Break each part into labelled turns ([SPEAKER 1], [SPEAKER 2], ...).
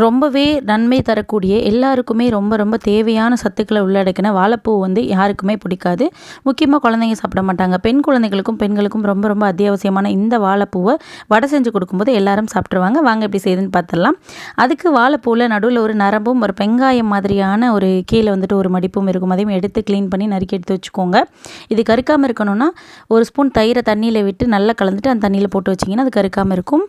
[SPEAKER 1] ரொம்பவே நன்மை தரக்கூடிய எல்லாருக்குமே ரொம்ப ரொம்ப தேவையான சத்துக்களை உள்ளடக்கின வாழைப்பூ வந்து யாருக்குமே பிடிக்காது. முக்கியமாக குழந்தைங்க சாப்பிட மாட்டாங்க. பெண் குழந்தைகளுக்கும் பெண்களுக்கும் ரொம்ப ரொம்ப அத்தியாவசியமான இந்த வாழைப்பூவை வடை செஞ்சு கொடுக்கும்போது எல்லாரும் சாப்பிட்ருவாங்க வாங்க எப்படி செய்யுதுன்னு பார்த்துடலாம். அதுக்கு வாழைப்பூவில் நடுவில் ஒரு நரம்பும் ஒரு வெங்காயம் மாதிரியான ஒரு கீழே வந்துட்டு ஒரு மடிப்பும் இருக்கும். அதையும் எடுத்து க்ளீன் பண்ணி நறுக்கி எடுத்து வச்சுக்கோங்க. இது கருக்காமல் இருக்கணும்னா ஒரு ஸ்பூன் தயிரை தண்ணியில் விட்டு நல்லா கலந்துட்டு அந்த தண்ணியில் போட்டு வச்சிங்கன்னா அது கருக்காமல் இருக்கும்.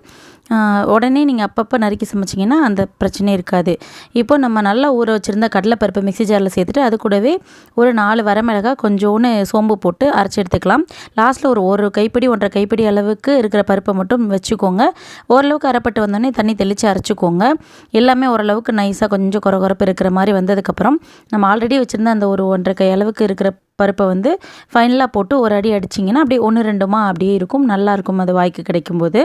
[SPEAKER 1] உடனே நீங்கள் அப்பப்போ நறுக்கி சமைச்சிங்கன்னா அந்த பிரச்சனை இருக்காது. இப்போ நம்ம நல்லா ஊற வச்சுருந்த கடலைப்பருப்பு மிக்சி ஜாரில் சேர்த்துட்டு அது கூடவே ஒரு நாலு வரமிளகாய் கொஞ்சோன்னு சோம்பு போட்டு அரைச்சி எடுத்துக்கலாம். லாஸ்ட்டில் ஒரு ஒரு கைப்பிடி ஒன்றரை கைப்பிடி அளவுக்கு இருக்கிற பருப்பை மட்டும் வச்சுக்கோங்க. ஓரளவுக்கு அரைப்பட்டு வந்தோடனே தண்ணி தெளித்து அரைச்சிக்கோங்க. எல்லாமே ஓரளவுக்கு நைஸாக கொஞ்சம் குறை குறப்பு இருக்கிற மாதிரி வந்ததுக்கப்புறம் நம்ம ஆல்ரெடி வச்சுருந்த அந்த ஒரு ஒன்றரை கை அளவுக்கு இருக்கிற பருப்பை வந்து ஃபைனலாக போட்டு ஒரு அடி அடிச்சிங்கன்னா அப்படியே ஒன்று ரெண்டுமா அப்படியே இருக்கும். நல்லாயிருக்கும் அது வாய்க்கு கிடைக்கும்போது.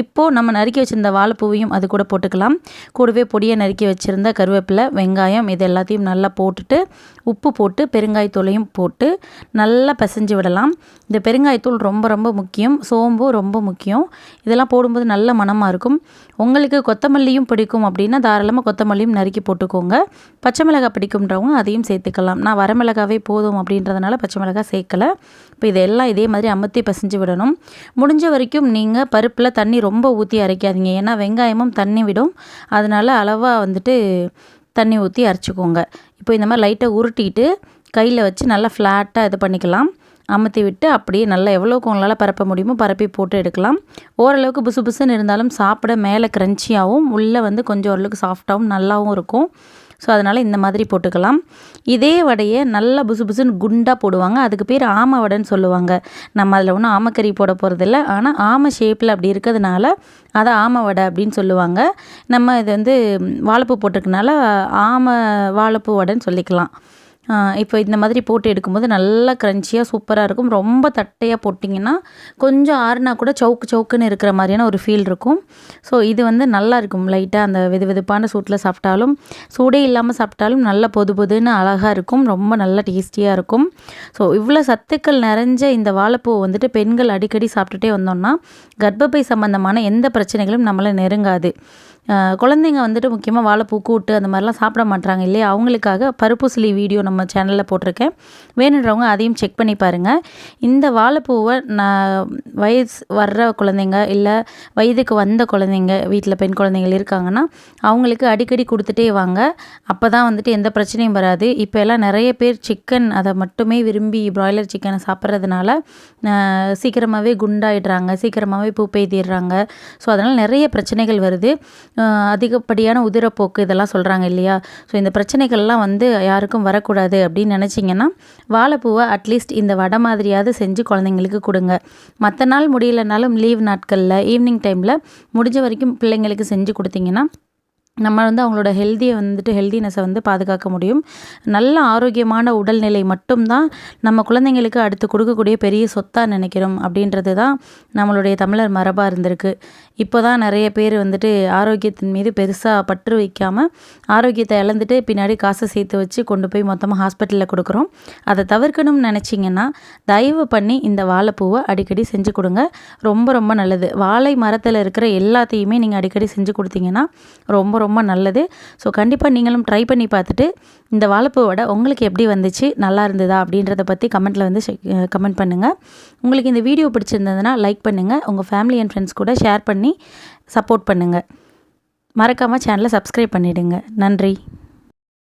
[SPEAKER 1] இப்போது நம்ம நறுக்கி வச்சுருந்த வாழைப்பூவையும் அது கூட போட்டுக்கலாம். கூடவே பொடியை நறுக்கி வச்சுருந்த கருவேப்பிலை வெங்காயம் இது எல்லாத்தையும் நல்லா போட்டுட்டு உப்பு போட்டு பெருங்காயத்தூளையும் போட்டு நல்லா பிசைஞ்சு விடலாம். இந்த பெருங்காயத்தூள் ரொம்ப ரொம்ப முக்கியம். சோம்பு ரொம்ப முக்கியம். இதெல்லாம் போடும்போது நல்ல மனமாக இருக்கும். உங்களுக்கு கொத்தமல்லியும் பிடிக்கும் அப்படின்னா தாராளமாக கொத்தமல்லியும் நறுக்கி போட்டுக்கோங்க. பச்சை மிளகாய் பிடிக்கும்ன்றவங்க அதையும் சேர்த்துக்கலாம். நான் வரமிளகாவே போதும் அப்படின்னு அப்படின்றதுனால பச்சை மிளகாய் சேர்க்கலை. இப்போ இதெல்லாம் இதே மாதிரி அமுத்தி பசைஞ்சு விடணும். முடிஞ்ச வரைக்கும் நீங்கள் பருப்பில் தண்ணி ரொம்ப ஊற்றி அரைக்காதீங்க. ஏன்னா வெங்காயமும் தண்ணி விடும். அதனால் அளவாக வந்துட்டு தண்ணி ஊற்றி அரைச்சிக்கோங்க. இப்போ இந்த மாதிரி லைட்டாக உருட்டிட்டு கையில் வச்சு நல்லா ஃப்ளாட்டாக இது பண்ணிக்கலாம். அமுத்தி விட்டு அப்படியே நல்லா எவ்வளோக்கு உங்களால் பரப்ப முடியுமோ பரப்பி போட்டு எடுக்கலாம். ஓரளவுக்கு புசு புசுன்னு இருந்தாலும் சாப்பிட மேலே க்ரன்ச்சியாகவும் உள்ளே வந்து கொஞ்சம் ஓரளவுக்கு சாஃப்டாகவும் நல்லாவும் இருக்கும். ஸோ அதனால் இந்த மாதிரி போட்டுக்கலாம். இதே வடையை நல்லா புசு புசுன்னு குண்டாக போடுவாங்க. அதுக்கு பேர் ஆமை வடைன்னு சொல்லுவாங்க. நம்ம அதில் ஒன்றும் ஆமக்கறி போட போகிறதில்ல ஆனால் ஆமை ஷேப்பில் அப்படி இருக்கிறதுனால அதை ஆமை வடை அப்படின்னு சொல்லுவாங்க. நம்ம இது வந்து வாழைப்பூ போட்டிருக்கனால ஆமை வாழைப்பூ வடைன்னு சொல்லிக்கலாம். இப்போ இந்த மாதிரி போட்டு எடுக்கும்போது நல்லா க்ரன்ச்சியாக சூப்பராக இருக்கும். ரொம்ப தட்டையாக போட்டிங்கன்னா கொஞ்சம் ஆறுனா கூட சவுக்கு சவுக்குன்னு இருக்கிற மாதிரியான ஒரு ஃபீல் இருக்கும். ஸோ இது வந்து நல்லா இருக்கும். லைட்டாக அந்த வெது வெதுப்பான சூட்டில் சாப்பிட்டாலும் சூடே இல்லாமல் சாப்பிட்டாலும் நல்ல பொது பொதுன்னு அழகாக இருக்கும். ரொம்ப நல்லா டேஸ்டியாக இருக்கும். ஸோ இவ்வளோ சத்துக்கள் நிறைஞ்ச இந்த வாழைப்பூ வந்துட்டு பெண்கள் அடிக்கடி சாப்பிட்டுட்டே வந்தோம்னா கர்ப்பப்பை சம்மந்தமான எந்த பிரச்சனைகளும் நம்மளை நெருங்காது. குழந்தைங்க வந்துட்டு முக்கியமாக வாழைப்பூ கூட்டு அந்த மாதிரிலாம் சாப்பிட மாட்டாங்க இல்லையா? அவங்களுக்காக பருப்புசிலி வீடியோ நம்ம சேனலில் போட்டிருக்கேன். வேணுன்றவங்க அதையும் செக் பண்ணி பாருங்கள் இந்த வாழைப்பூவை நான் வயசு வர்ற குழந்தைங்க இல்லை வயதுக்கு வந்த குழந்தைங்க வீட்டில் பெண் குழந்தைங்கள் இருக்காங்கன்னா அவங்களுக்கு அடிக்கடி கொடுத்துட்டே வாங்க. அப்போ தான் வந்துட்டு எந்த பிரச்சனையும் வராது. இப்போ எல்லாம் நிறைய பேர் சிக்கன் அதை மட்டுமே விரும்பி ப்ராய்லர் சிக்கனை சாப்பிட்றதுனால சீக்கிரமாகவே குண்டாயிடுறாங்க. சீக்கிரமாகவே பூ பெய்திடுறாங்க ஸோ அதனால் நிறைய பிரச்சனைகள் வருது. அதிகப்படியான உதிரப்போக்கு இதெல்லாம் சொல்கிறாங்க இல்லையா? ஸோ இந்த பிரச்சனைகள்லாம் வந்து யாருக்கும் வரக்கூடாது அப்படின்னு நினச்சிங்கன்னா வாழைப்பூவை அட்லீஸ்ட் இந்த வடை மாதிரியாவது செஞ்சு குழந்தைங்களுக்கு கொடுங்க. மற்ற நாள் முடியலனாலும் லீவ் நாட்களில் ஈவினிங் டைமில் முடிஞ்ச வரைக்கும் பிள்ளைங்களுக்கு செஞ்சு கொடுத்தீங்கன்னா நம்ம வந்து அவங்களோட ஹெல்த்தியை வந்துட்டு ஹெல்தினஸை வந்து பாதுகாக்க முடியும். நல்ல ஆரோக்கியமான உடல்நிலை மட்டும்தான் நம்ம குழந்தைங்களுக்கு அடுத்து கொடுக்கக்கூடிய பெரிய சொத்தாக நினைக்கிறோம் அப்படின்றது தான் நம்மளுடைய தமிழர் மரபாக இருந்திருக்கு. இப்போ தான் நிறைய பேர் வந்துட்டு ஆரோக்கியத்தின் மீது பெருசாக பற்று வைக்காமல் ஆரோக்கியத்தை இழந்துட்டு பின்னாடி காசை சேர்த்து வச்சு கொண்டு போய் மொத்தமாக ஹாஸ்பிட்டலில் கொடுக்குறோம். அதை தவிர்க்கணும்னு நினச்சிங்கன்னா தயவு பண்ணி இந்த வாழைப்பூவை அடிக்கடி செஞ்சு கொடுங்க. ரொம்ப ரொம்ப நல்லது. வாழை மரத்தில் இருக்கிற எல்லாத்தையுமே நீங்கள் அடிக்கடி செஞ்சு கொடுத்தீங்கன்னா ரொம்ப ரொம்ப நல்லது. ஸோ கண்டிப்பாக நீங்களும் ட்ரை பண்ணி பார்த்துட்டு இந்த வாழைப்பூ வடை உங்களுக்கு எப்படி வந்துச்சு நல்லா இருந்ததா அப்படின்றத பற்றி கமெண்ட்டில் வந்து கமெண்ட் பண்ணுங்கள் உங்களுக்கு இந்த வீடியோ பிடிச்சிருந்ததுன்னா லைக் பண்ணுங்கள் உங்கள் ஃபேமிலி அண்ட் ஃப்ரெண்ட்ஸ் கூட ஷேர் பண்ணி சப்போர்ட் பண்ணுங்கள் மறக்காமல் சேனலை சப்ஸ்கிரைப் பண்ணிவிடுங்க நன்றி.